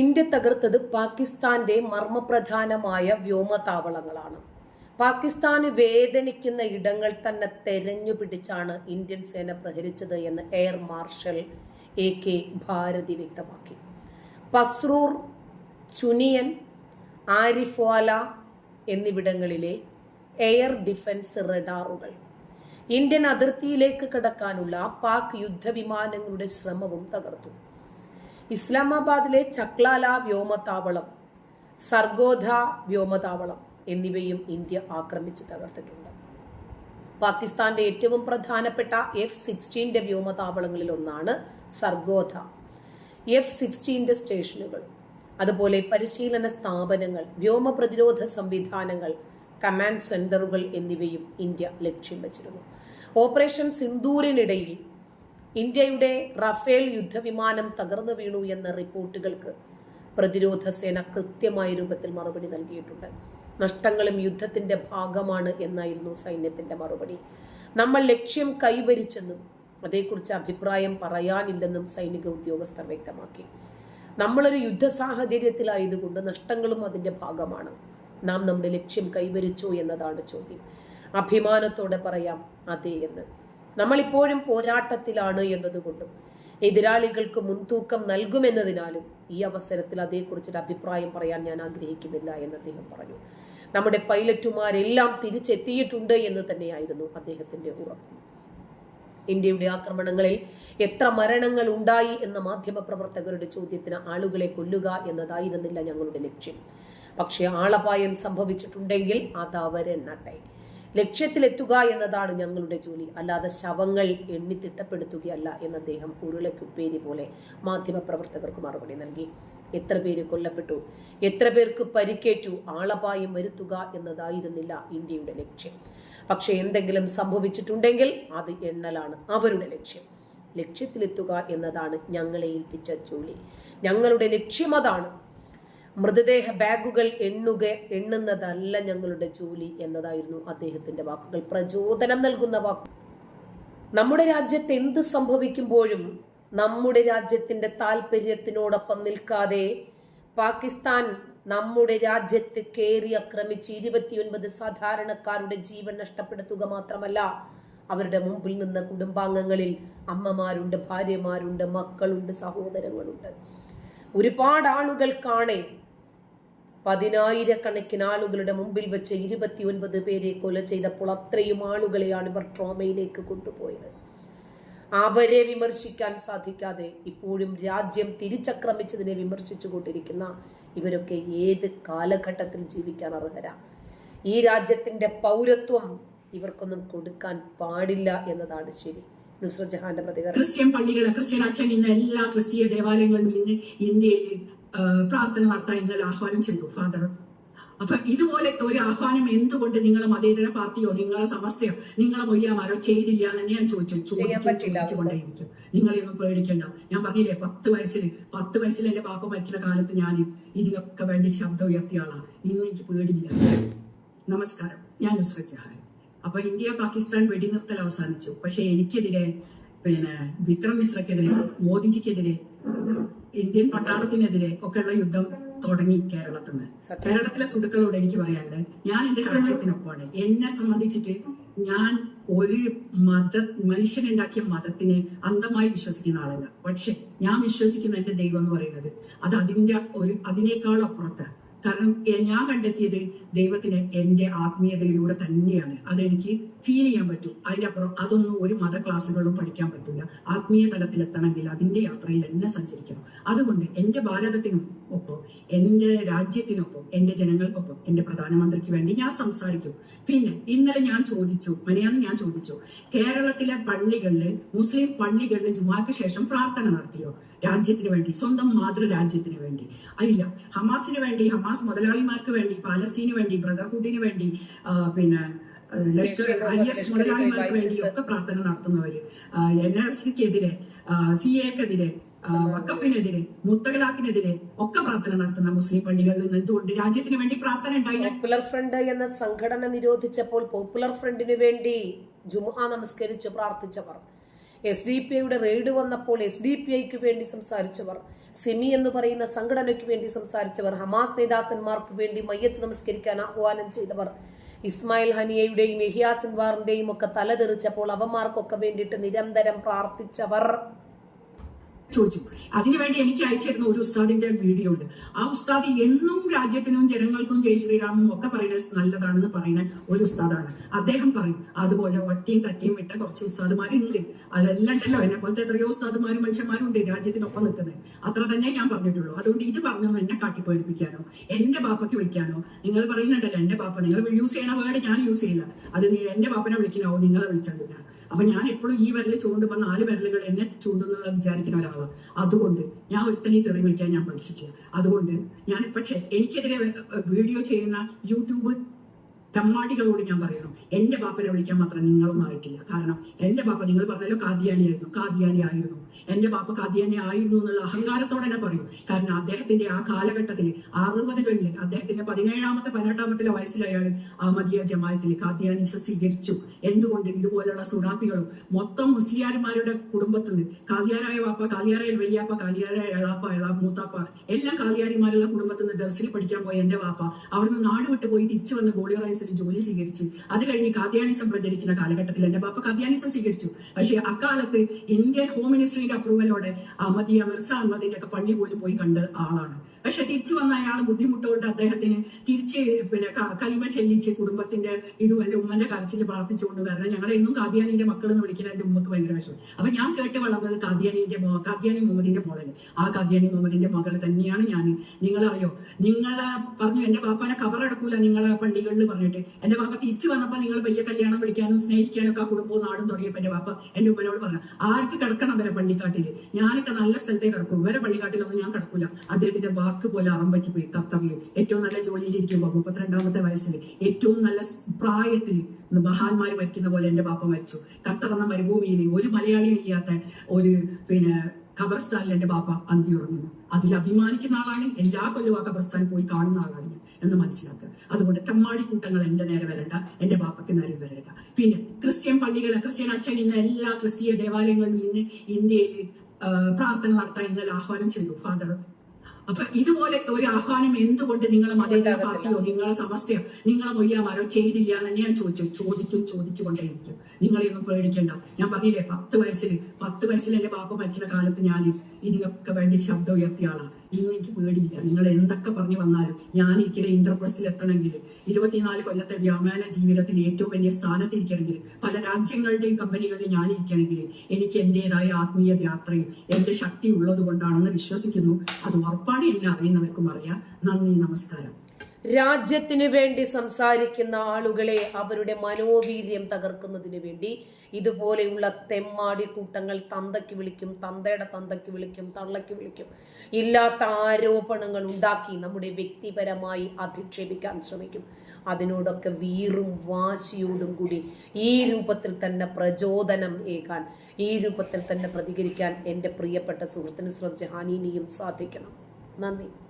India തകർത്തത് പാകിസ്ഥാന്റെ മർമ്മപ്രധാനമായ വ്യോമതാവളങ്ങളാണ്. പാകിസ്ഥാന് വേദനിക്കുന്ന ഇടങ്ങൾ തന്നെ തെരഞ്ഞു പിടിച്ചാണ് ഇന്ത്യൻ സേന പ്രഹരിച്ചത് എന്ന് air marshal A K Bharti വ്യക്തമാക്കി. പസ്രൂർ ചുനിയൻ ആരിഫ്വാല എന്നിവിടങ്ങളിലെ എയർ ഡിഫൻസ് റഡാറുകൾ. ഇന്ത്യൻ അതിർത്തിയിലേക്ക് കടക്കാനുള്ള പാക് യുദ്ധവിമാനങ്ങളുടെ ശ്രമവും തകർത്തു. ഇസ്ലാമാബാദിലെ ചക്ലാല വ്യോമതാവളം സർഗോധ വ്യോമതാവളം എന്നിവയും ഇന്ത്യ ആക്രമിച്ചു തകർത്തിട്ടുണ്ട്. പാകിസ്ഥാന്റെ ഏറ്റവും പ്രധാനപ്പെട്ട എഫ് സിക്സ്റ്റീന്റെ വ്യോമതാവളങ്ങളിൽ ഒന്നാണ് സർഗോധ. എഫ് സിക്സ്റ്റീന്റെ സ്റ്റേഷനുകൾ അതുപോലെ പരിശീലന സ്ഥാപനങ്ങൾ വ്യോമ പ്രതിരോധ സംവിധാനങ്ങൾ കമാൻഡ് സെന്ററുകൾ എന്നിവയും ഇന്ത്യ ലക്ഷ്യം വച്ചിരുന്നു. ഓപ്പറേഷൻ സിന്ദൂരിനിടയിൽ ഇന്ത്യയുടെ റഫേൽ യുദ്ധവിമാനം തകർന്നു വീണു എന്ന റിപ്പോർട്ടുകൾക്ക് പ്രതിരോധ സേന കൃത്യമായ രൂപത്തിൽ മറുപടി നൽകിയിട്ടുണ്ട്. നഷ്ടങ്ങളും യുദ്ധത്തിന്റെ ഭാഗമാണ് എന്നായിരുന്നു സൈന്യത്തിന്റെ മറുപടി. നമ്മൾ ലക്ഷ്യം കൈവരിച്ചെന്നും അതേക്കുറിച്ച് അഭിപ്രായം പറയാനില്ലെന്നും സൈനിക ഉദ്യോഗസ്ഥർ വ്യക്തമാക്കി. നമ്മളൊരു യുദ്ധ സാഹചര്യത്തിലായതുകൊണ്ട് നഷ്ടങ്ങളും അതിന്റെ ഭാഗമാണ്. നാം നമ്മുടെ ലക്ഷ്യം കൈവരിച്ചു എന്നതാണ് ചോദ്യം. അഭിമാനത്തോടെ പറയാം അതെ എന്ന്. നമ്മളിപ്പോഴും പോരാട്ടത്തിലാണ് എന്നതുകൊണ്ടും എതിരാളികൾക്ക് മുൻതൂക്കം നൽകുമെന്നതിനാലും ഈ അവസരത്തിൽ അതേക്കുറിച്ചൊരു അഭിപ്രായം പറയാൻ ഞാൻ ആഗ്രഹിക്കുന്നില്ല എന്ന് അദ്ദേഹം പറഞ്ഞു. നമ്മുടെ പൈലറ്റുമാരെല്ലാം തിരിച്ചെത്തിയിട്ടുണ്ട് എന്ന് തന്നെയായിരുന്നു അദ്ദേഹത്തിന്റെ ഉറപ്പ്. ഇന്ത്യയുടെ ആക്രമണങ്ങളിൽ എത്ര മരണങ്ങൾ ഉണ്ടായി എന്ന മാധ്യമ പ്രവർത്തകരുടെ ചോദ്യത്തിന് ആളുകളെ കൊല്ലുക എന്നതായിരുന്നില്ല ഞങ്ങളുടെ ലക്ഷ്യം. പക്ഷേ ആളപായം സംഭവിച്ചിട്ടുണ്ടെങ്കിൽ അത് അവരെണ്ണട്ടെ. ലക്ഷ്യത്തിലെത്തുക എന്നതാണ് ഞങ്ങളുടെ ജോലി. അല്ലാതെ ശവങ്ങൾ എണ്ണി തിട്ടപ്പെടുത്തുകയല്ല എന്ന് അദ്ദേഹം ഉരുളക്കുപ്പേരി പോലെ മാധ്യമപ്രവർത്തകർക്ക് മറുപടി നൽകി. എത്ര പേര് കൊല്ലപ്പെട്ടു? എത്ര പേർക്ക് പരിക്കേറ്റു? ആളപായം വരുത്തുക എന്നതായിരുന്നില്ല ഇന്ത്യയുടെ ലക്ഷ്യം. പക്ഷേ എന്തെങ്കിലും സംഭവിച്ചിട്ടുണ്ടെങ്കിൽ അത് എണ്ണലാണ് അവരുടെ ലക്ഷ്യം. ലക്ഷ്യത്തിലെത്തുക എന്നതാണ് ഞങ്ങളെ ഏൽപ്പിച്ച ജോലി. ഞങ്ങളുടെ ലക്ഷ്യം അതാണ് മൃതദേഹ ബാഗുകൾ എണ്ണുക എണ്ണുന്നതല്ല ഞങ്ങളുടെ ജോലി എന്നതായിരുന്നു അദ്ദേഹത്തിന്റെ വാക്കുകൾ. പ്രചോദനം നൽകുന്ന വാക്കുകൾ നമ്മുടെ രാജ്യത്ത് എന്ത് സംഭവിക്കുമ്പോഴും നമ്മുടെ രാജ്യത്തിന്റെ താല്പര്യത്തിനോടൊപ്പം നിൽക്കാതെ പാകിസ്ഥാൻ നമ്മുടെ രാജ്യത്ത് കയറി ആക്രമിച്ച് ഇരുപത്തിയൊൻപത് സാധാരണക്കാരുടെ ജീവൻ നഷ്ടപ്പെടുത്തുക മാത്രമല്ല അവരുടെ മുമ്പിൽ നിന്ന കുടുംബാംഗങ്ങളിൽ അമ്മമാരുണ്ട് ഭാര്യമാരുണ്ട് മക്കളുണ്ട് സഹോദരങ്ങളുണ്ട്. ഒരുപാട് ആളുകൾ കാണേ പതിനായിരക്കണക്കിന് ആളുകളുടെ മുമ്പിൽ വെച്ച് ഇരുപത്തിയൊൻപത് പേരെ കൊല ചെയ്തപ്പോൾ അത്രയും ആളുകളെയാണ് ഇവർ ട്രോമയിലേക്ക് കൊണ്ടുപോയത്. അവരെ വിമർശിക്കാൻ സാധിക്കാതെ ഇപ്പോഴും രാജ്യം തിരിച്ചക്രമിച്ചതിനെ വിമർശിച്ചു കൊണ്ടിരിക്കുന്ന ഇവരൊക്കെ ഏത് കാലഘട്ടത്തിൽ ജീവിക്കാൻ അർഹരാ? ഈ രാജ്യത്തിന്റെ പൗരത്വം ഇവർക്കൊന്നും കൊടുക്കാൻ പാടില്ല എന്നതാണ് ശരി. നുസ്രജഹാന്റെ പ്രതികരണം. ക്രിസ്ത്യൻ പള്ളികൾ ക്രിസ്ത്യൻ അച്ഛൻ ഇന്ന് എല്ലാ ക്രിസ്തീയ ദേവാലയങ്ങളിലും ഇന്ന് ഇന്ത്യയിൽ പ്രാർത്ഥന നടത്താൻ ഇന്നലെ ആഹ്വാനം ചെയ്തു ഫാദർ അപ്പൊ ഇതുപോലെ ഒരു ആഹ്വാനം എന്തുകൊണ്ട് നിങ്ങളെ മതേതര പാർട്ടിയോ നിങ്ങളെ സമസ്തയോ നിങ്ങളെ മൊയ്യാമാരോ ചെയ്തില്ല എന്ന് ഞാൻ ചോദിച്ചു. ചോദിച്ചുകൊണ്ടേയിരിക്കും നിങ്ങളെയൊന്നും പേടിക്കണ്ട. ഞാൻ പറഞ്ഞില്ലേ പത്ത് വയസ്സിൽ പത്ത് വയസ്സിൽ എന്റെ പാപ്പ മരിക്കുന്ന കാലത്ത് ഞാൻ ഇതിനൊക്കെ വേണ്ടി ശബ്ദം ഉയർത്തിയ ആളാണ് ഇന്ന് എനിക്ക് പേടിയില്ല. നമസ്കാരം. ഞാൻ നുസ്രത് ജഹാൻ. അപ്പൊ ഇന്ത്യ പാകിസ്ഥാൻ വെടിനിർത്തൽ അവസാനിച്ചു. പക്ഷെ എനിക്കെതിരെ പിന്നെ വിക്രം മിശ്രക്കെതിരെ മോദിജിക്കെതിരെ ഇന്ത്യൻ പട്ടാളത്തിനെതിരെ ഒക്കെയുള്ള യുദ്ധം തുടങ്ങി കേരളത്തിൽ നിന്ന് കേരളത്തിലെ സുഹൃത്തുക്കളോട് എനിക്ക് പറയാനുള്ളത് ഞാൻ എന്റെ രാജ്യത്തിനൊപ്പമാണ്. എന്നെ സംബന്ധിച്ചിട്ട് ഞാൻ ഒരു മത മനുഷ്യനുണ്ടാക്കിയ മതത്തിനെ അന്ധമായി വിശ്വസിക്കുന്ന ആളല്ല. പക്ഷെ ഞാൻ വിശ്വസിക്കുന്ന എന്റെ ദൈവം എന്ന് പറയുന്നത് അത് അതിന്റെ ഒരു അതിനേക്കാൾ അപ്പുറത്ത് കാരണം ഞാൻ കണ്ടെത്തിയത് ദൈവത്തിന് എന്റെ ആത്മീയതയിലൂടെ തന്നെയാണ്. അതെനിക്ക് ഫീൽ ചെയ്യാൻ പറ്റും. അതിന്റെ അപ്പുറം അതൊന്നും ഒരു മത ക്ലാസ്സുകളും പഠിക്കാൻ പറ്റില്ല ആത്മീയ തലത്തിലെത്തണമെങ്കിൽ അതിന്റെ യാത്രയിൽ എന്നെ സഞ്ചരിക്കണം. അതുകൊണ്ട് എന്റെ ഭാരതത്തിനും ഒപ്പം. എന്റെ രാജ്യത്തിനൊപ്പം എന്റെ ജനങ്ങൾക്കൊപ്പം എന്റെ പ്രധാനമന്ത്രിക്ക് വേണ്ടി ഞാൻ സംസാരിക്കും. പിന്നെ ഇന്നലെ ഞാൻ ചോദിച്ചു മനെയാണ് ഞാൻ ചോദിച്ചു കേരളത്തിലെ പള്ളികളിൽ മുസ്ലിം പള്ളികളിൽ ജുമാക്ക് ശേഷം പ്രാർത്ഥന നടത്തിയോ? രാജ്യത്തിന് വേണ്ടി സ്വന്തം മാതൃരാജ്യത്തിന് വേണ്ടി. അതില്ല. ഹമാസിന് വേണ്ടി ഹമാസ് മുതലാളിമാർക്ക് വേണ്ടി പാലസ്തീന് വേണ്ടി ബ്രദർഹുഡിന് വേണ്ടി പിന്നെ ലഷ്കർ ഐ എസ് മുതലാളിമാർക്ക് വേണ്ടി ഒക്കെ പ്രാർത്ഥന നടത്തുന്നവര്. എൻ ആർ സിക്കെതിരെ സി എക്കെതിരെ വക്കഫിനെതിരെ മുത്തലാഖിനെതിരെ ഒക്കെ പ്രാർത്ഥന നടത്തുന്ന മുസ്ലിം പള്ളികളിൽ നിന്ന് എന്തുകൊണ്ട് രാജ്യത്തിന് വേണ്ടി പ്രാർത്ഥന ഉണ്ടായില്ല? പോപ്പുലർ ഫ്രണ്ട് എന്ന സംഘടന നിരോധിച്ചപ്പോൾ പോപ്പുലർ ഫ്രണ്ടിന് വേണ്ടി ജുമുഅ നമസ്കരിച്ച് പ്രാർത്ഥിച്ചവർ. എസ് ഡി പി ഐയുടെ റെയ്ഡ് വന്നപ്പോൾ എസ് ഡി പി ഐക്ക് വേണ്ടി സംസാരിച്ചവർ. സിമി എന്ന് പറയുന്ന സംഘടനയ്ക്ക് വേണ്ടി സംസാരിച്ചവർ. ഹമാസ് നേതാക്കന്മാർക്ക് വേണ്ടി മയ്യത്ത് നമസ്കരിക്കാൻ ആഹ്വാനം ചെയ്തവർ. ഇസ്മായിൽ ഹനിയയുടെയും യഹിയാ സിൻവാറിന്റെയും ഒക്കെ തലതെറിച്ചപ്പോൾ അവന്മാർക്കൊക്കെ വേണ്ടിയിട്ട് നിരന്തരം പ്രാർത്ഥിച്ചവർ. ചോദിച്ചു. അതിനുവേണ്ടി എനിക്ക് അയച്ചിരുന്ന ഒരു ഉസ്താദിന്റെ വീഡിയോ ഉണ്ട്. ആ ഉസ്താദ് എന്നും രാജ്യത്തിനും ജനങ്ങൾക്കും ജയ് ശ്രീരാമും ഒക്കെ പറയുന്നത് നല്ലതാണെന്ന് പറയുന്ന ഒരു ഉസ്താദാണ്. അദ്ദേഹം പറയും അതുപോലെ വട്ടിയും തട്ടിയും വിട്ട കുറച്ച് ഉസ്താദുമാരുണ്ട്. അതെല്ലാം ഉണ്ടല്ലോ. എന്നെ പോലത്തെ എത്രയോ ഉസ്താദുമാരും മനുഷ്യന്മാരും ഉണ്ട് രാജ്യത്തിനൊപ്പം നിൽക്കുന്നത്. അത്ര തന്നെ ഞാൻ പറഞ്ഞിട്ടുള്ളൂ. അതുകൊണ്ട് ഇത് പറഞ്ഞു എന്നെ കാട്ടിപ്പേടിപ്പിക്കാനോ എന്റെ പാപ്പയ്ക്ക് വിളിക്കാനോ നിങ്ങൾ പറയുന്നുണ്ടല്ലോ എന്റെ പാപ്പ നിങ്ങൾ യൂസ് ചെയ്യണ വേർഡ് ഞാൻ യൂസ് ചെയ്യില്ല. അത് എന്റെ പാപ്പനെ വിളിക്കണോ? നിങ്ങളെ വിളിച്ചാൽ ഞാൻ. അപ്പൊ ഞാൻ എപ്പോഴും ഈ വിരൽ ചൂണ്ടുമ്പോൾ നാല് വിരലുകൾ എന്നെ ചൂണ്ടുന്നത് വിചാരിക്കുന്ന ഒരാളാണ് അതുകൊണ്ട് ഞാൻ ഒരുത്തനെ തെറി വിളിക്കാൻ ഞാൻ പഠിച്ചിട്ടില്ല. അതുകൊണ്ട് ഞാൻ പക്ഷെ എനിക്കെതിരെ വീഡിയോ ചെയ്യുന്ന യൂട്യൂബ് തമ്മാടികളോട് ഞാൻ പറയുന്നു. എന്റെ പാപ്പനെ വിളിക്കാൻ മാത്രം നിങ്ങളൊന്നും ആയിട്ടില്ല. കാരണം എന്റെ പാപ്പ നിങ്ങൾ പറഞ്ഞല്ലോ കാദിയാനി ആയിരുന്നു കാദിയാനി ആയിരുന്നു എന്റെ പാപ്പ കാദിയാനി ആയിരുന്നു എന്നുള്ള അഹങ്കാരത്തോടെ തന്നെ പറയും. കാരണം അദ്ദേഹത്തിന്റെ ആ കാലഘട്ടത്തിൽ അറുപതുകളിൽ അദ്ദേഹത്തിന്റെ പതിനേഴാമത്തെ പതിനെട്ടാമത്തെ വയസ്സിൽ അയാൾ അഹമ്മദിയ ജമായത്തിൽ കാദ്യാനിസ സ്വീകരിച്ചു. എന്തുകൊണ്ട് ഇതുപോലുള്ള സുഡാപ്പികളും മൊത്തം മുസ്ലിയാർമാരുടെ കുടുംബത്തിൽ കാലിയാരായ വാപ്പ കാലിയാരായ വലിയാപ്പ കാലിയാരായ എളാപ്പ എളാ മൂത്താപ്പ എല്ലാം കാലിയാരിമാരുള്ള കുടുംബത്തിൽ നിന്ന് ദർസിൽ പഠിക്കാൻ പോയ എന്റെ വാപ്പ അവിടുന്ന് നാട് വിട്ട് പോയി തിരിച്ചു വന്ന് ഗോളി റൈസിൽ ജോലി സ്വീകരിച്ച്. അത് കഴിഞ്ഞ് കാദ്യാനിസം പ്രചരിക്കുന്ന കാലഘട്ടത്തിൽ എന്റെ വാപ്പ കാദ്യാനിസം സ്വീകരിച്ചു. പക്ഷേ അക്കാലത്ത് ഇന്ത്യൻ ഹോം മിനിസ്ട്രിയുടെ അപ്രൂവലോടെ അഹമ്മദിയ മിർസ അഹമ്മദിന്റെ ഒക്കെ പള്ളി പോലും പോയി കണ്ട ആളാണ്. പക്ഷെ തിരിച്ചു വന്ന അയാൾ ബുദ്ധിമുട്ടുകൊണ്ട് അദ്ദേഹത്തിന് തിരിച്ച് പിന്നെ കലിമ ചെല്ലിച്ച് കുടുംബത്തിന്റെ ഇതും എന്റെ ഉമ്മന്റെ കരച്ചിൽ പ്രാർത്ഥിച്ചുകൊണ്ട് കാരണം ഞങ്ങളെ എന്നും കാദ്യാനിന്റെ മക്കൾ എന്ന് വിളിക്കുന്ന എന്റെ ഉമ്മക്ക് ഭയങ്കര വിഷമം. അപ്പൊ ഞാൻ കേട്ട് വളർന്നത് കാദ്യാനിന്റെ കാദ്യാനി മുഹമ്മദിന്റെ മോളന് ആ കാദ്യാനി മുഹമ്മദിന്റെ മകൾ തന്നെയാണ് ഞാൻ നിങ്ങളറിയോ? നിങ്ങളെ പറഞ്ഞു എന്റെ പാപ്പാനെ കവറടക്കൂല നിങ്ങളെ പള്ളികളിൽ പറഞ്ഞിട്ട്. എന്റെ പാപ്പ തിരിച്ചു വന്നപ്പോ നിങ്ങൾ വലിയ കല്യാണം വിളിക്കാനും സ്നേഹിക്കാനും ഒക്കെ കുടുംബവും നാടും തുടങ്ങിയപ്പോ എന്റെ പാപ്പ എന്റെ ഉമ്മനോട് പറഞ്ഞു ആർക്ക് കിടക്കണം വരെ പള്ളിക്കാട്ടിൽ. ഞാനൊക്കെ നല്ല സ്ഥലത്തേ കിടക്കും. വേറെ പള്ളിക്കാട്ടിലൊന്നും ഞാൻ കിടക്കൂല. അദ്ദേഹത്തിന്റെ വാക്ക് പോലെ അറം പറ്റി പോയി ഖത്തറിൽ ഏറ്റവും നല്ല ജോലിയിലിരിക്കുമ്പോൾ മുപ്പത്തിരണ്ടാമത്തെ വയസ്സിൽ ഏറ്റവും നല്ല പ്രായത്തിൽ മഹാന്മാര് മരിക്കുന്ന പോലെ എന്റെ പാപ്പ മരിച്ചു. ഖത്തർ എന്ന മരുഭൂമിയിൽ ഒരു മലയാളിയും ഇല്ലാത്ത ഒരു പിന്നെ ഖബർസ്ഥാനിൽ എന്റെ ബാപ്പ അന്തി ഉറങ്ങുന്നു അതിൽ അഭിമാനിക്കുന്ന ആളാണ് എല്ലാ കൊല്ലവും ആ പോയി കാണുന്ന ആളാണ് എന്ന് മനസ്സിലാക്കുക. അതുകൊണ്ട് തെമ്മാടി കൂട്ടങ്ങൾ എന്റെ നേരെ വരണ്ട എന്റെ ബാപ്പയ്ക്ക് നേരെ വരണ്ട. പിന്നെ ക്രിസ്ത്യൻ പള്ളികൾ ക്രിസ്ത്യൻ അച്ഛൻ ഇന്ന് എല്ലാ ക്രിസ്തീയ ദേവാലയങ്ങളിലും ഇന്ന് ഇന്ത്യയിൽ പ്രാർത്ഥന നടത്താൻ ഇന്നലെ ആഹ്വാനം ചെയ്തു. ഫാദർ അപ്പൊ ഇതുപോലെ ഒരു ആഹ്വാനം എന്തുകൊണ്ട് നിങ്ങൾ മതേതര പാർട്ടിയോ നിങ്ങളെ സമസ്തയോ നിങ്ങളെ മൊയ്യാമാരോ ചെയ്തില്ല എന്ന് ഞാൻ ചോദിച്ചു ചോദിച്ചു ചോദിച്ചുകൊണ്ടേയിരിക്കും. നിങ്ങളെയൊന്നും പേടിക്കണ്ട. ഞാൻ പറഞ്ഞില്ലേ പത്ത് വയസ്സിൽ പത്ത് വയസ്സിൽ എന്റെ പാപ്പ മരിക്കുന്ന കാലത്ത് ഞാൻ ഇതിനൊക്കെ വേണ്ടി ശബ്ദം ഉയർത്തിയ ആളാണ് ഇന്ന് എനിക്ക് പേടിയില്ല. നിങ്ങൾ എന്തൊക്കെ പറഞ്ഞു വന്നാലും ഞാൻ ഇരിക്കുന്ന ഇന്റർപ്രസിൽ എത്തണമെങ്കിൽ. ഇരുപത്തിനാല് കൊല്ലത്തെ വ്യോമാന ജീവിതത്തിൽ ഏറ്റവും വലിയ സ്ഥാനത്തിരിക്കണമെങ്കിൽ പല രാജ്യങ്ങളുടെയും കമ്പനികളിൽ ഞാൻ ഇരിക്കണമെങ്കിൽ എനിക്ക് എന്റെതായ ആത്മീയ യാത്രയും എന്റെ ശക്തി ഉള്ളത് കൊണ്ടാണെന്ന് വിശ്വസിക്കുന്നു. അത് ഉറപ്പാണ് എന്നെ അറിയുന്നവർക്കും അറിയാം. നന്ദി നമസ്കാരം. രാജ്യത്തിനു വേണ്ടി സംസാരിക്കുന്ന ആളുകളെ അവരുടെ മനോവീര്യം തകർക്കുന്നതിന് വേണ്ടി ഇതുപോലെയുള്ള തെമ്മാടി കൂട്ടങ്ങൾ തന്തയ്ക്ക് വിളിക്കും തന്തയുടെ തന്തയ്ക്ക് വിളിക്കും തള്ളയ്ക്ക് വിളിക്കും. ഇല്ലാത്ത ആരോപണങ്ങൾ ഉണ്ടാക്കി നമ്മുടെ വ്യക്തിപരമായി അധിക്ഷേപിക്കാൻ ശ്രമിക്കും. അതിനോടൊക്കെ വീറും വാശിയോടും കൂടി ഈ രൂപത്തിൽ തന്നെ പ്രചോദനം ഏകാൻ ഈ രൂപത്തിൽ തന്നെ പ്രതികരിക്കാൻ എന്റെ പ്രിയപ്പെട്ട സുഹൃത്തിന് ശ്രദ്ധ ഹാനിനിയും സാധിക്കണം. നന്ദി.